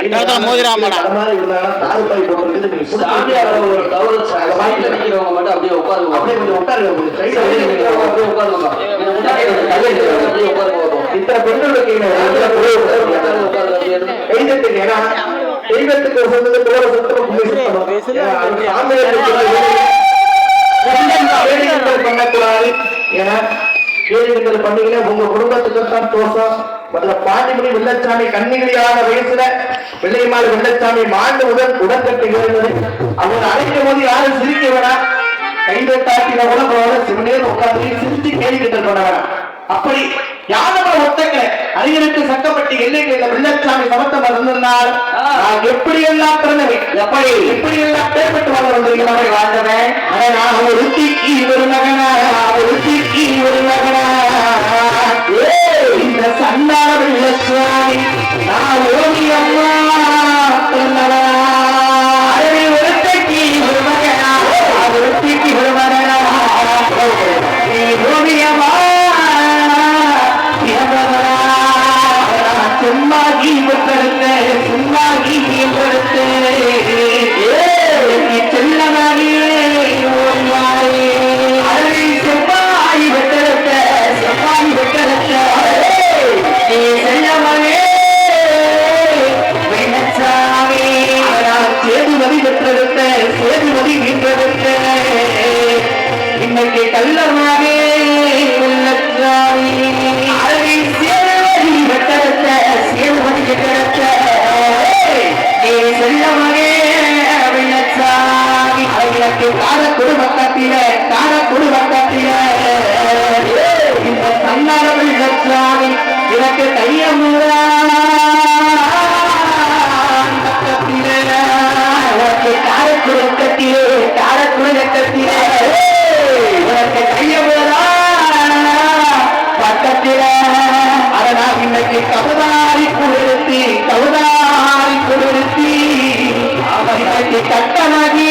கண்டத்துல மோதிராமடா அப்படியே உட்காருங்க அப்படியே உட்காருங்க. தெய்வத்துக்கு உகந்தது தோர சுத்தம் பண்ணக்கூடாது ஏன்னா கேடுகள் பண்ணீங்கன்னா உங்க குடும்பத்துக்கு தான் தோஷம் முதல்ல பாண்டிமணி வெள்ளச்சாமி கண்ணிகளியான வயசுல வெள்ளையம்மாள் வெள்ளச்சாமி மாண்டு உடன் உடன்கட்டு இருந்தது அவர் அழைக்கும் போது யாரும் சிரிக்க வேணாம் கைதட்டாட்டின கூட பரவாயில்ல சிவனேர் உட்கார்ந்து சிரிச்சு கேள்வி கிண்டல் பண்ண வேணாம் அப்படி யாதவ ஒத்தக்க அறிஞருக்கு சக்கப்பட்டு எல்லைகளில் வெள்ளச்சாமி சமத்தம் இருந்திருந்தால் நான் எப்படி எல்லாம் பிறந்தவன்? எப்படி? எப்படி எல்லாம் பேர்பட்டு வளர வந்திருக்கிறவன் வாழ்ந்தவன்? நான் ஒரு தீக்கி ஒரு மகனா ஒரு தீக்கி ஒரு மகனா. வெள்ளச்சாமி நான் ஓடி அம்மா. ಕಳ್ಳನ இன்னைக்கு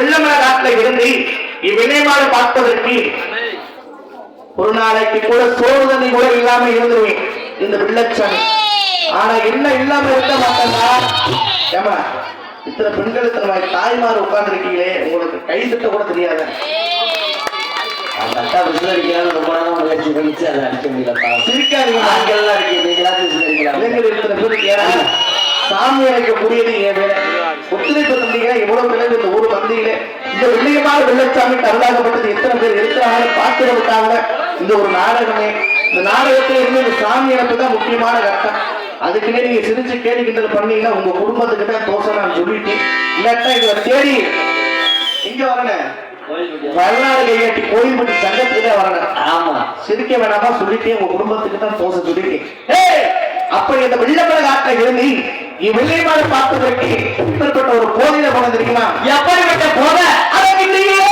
வெள்ளமல இருந்து இவ்வினைமாலை பார்ப்பதற்கு ஒரு நாளைக்கு கூட தண்ணி கூட இல்லாம இருந்துருவேன் இந்த வெள்ளச்சாமி ஆனா என்ன இல்லாம இருக்க மாட்டேன்னா ஏமா இத்தனை பெண்கள் இத்தனை தாய்மார் உட்கார்ந்து இருக்கீங்களே உங்களுக்கு கை திட்ட கூட தெரியாத? அந்த அக்கா விசில் அடிக்கிறான்னு ரொம்ப நேரம் முயற்சி பண்ணிச்சு அதை அடிக்க முடியலப்பா. சிரிக்காதீங்க ஆண்கள்லாம் இருக்கு நீங்களா விசில் அடிக்கலாம் இளைஞர் இத்தனை பேர் ஏன்னா சாமி அழைக்கக்கூடியது என் வேலை. ஒத்துழைப்பு தந்தீங்க எவ்வளவு பிறகு இந்த ஊர் வந்தீங்க இந்த வெள்ளியமான வெள்ளச்சாமி அருளாகப்பட்டது எத்தனை பேர் இருக்கிறாங்க பார்த்து விட்டாங்க இந்த ஒரு நாடகமே. இந்த நாடகத்துல இருந்து இந்த சாமி இழப்பு தான் முக்கியமான கட்டம். அதுக்குன்னே நீங்க சிரிச்சு கேலி கிண்டல் பண்ணீங்கன்னா உங்க குடும்பத்துக்கு தான் தோசை நான் சொல்லிட்டேன். இல்லாட்டா இதுல தேடி இங்க வரணும்? வரலாறு கையாட்டி கோயில்பட்டி சங்கத்துக்கு தான் வரணும். ஆமா. சிரிக்க வேணாமா சொல்லிட்டேன் உங்க குடும்பத்துக்கு தான் தோசை சொல்லிட்டேன். ஏய், அப்படி இந்த வெள்ளப்பட காட்ட இருந்து இவ்வெள்ளையமான பார்ப்பதற்கு இப்படிப்பட்ட ஒரு கோயில போன தெரியுமா? எப்படிப்பட்ட போத? அதற்கிலேயே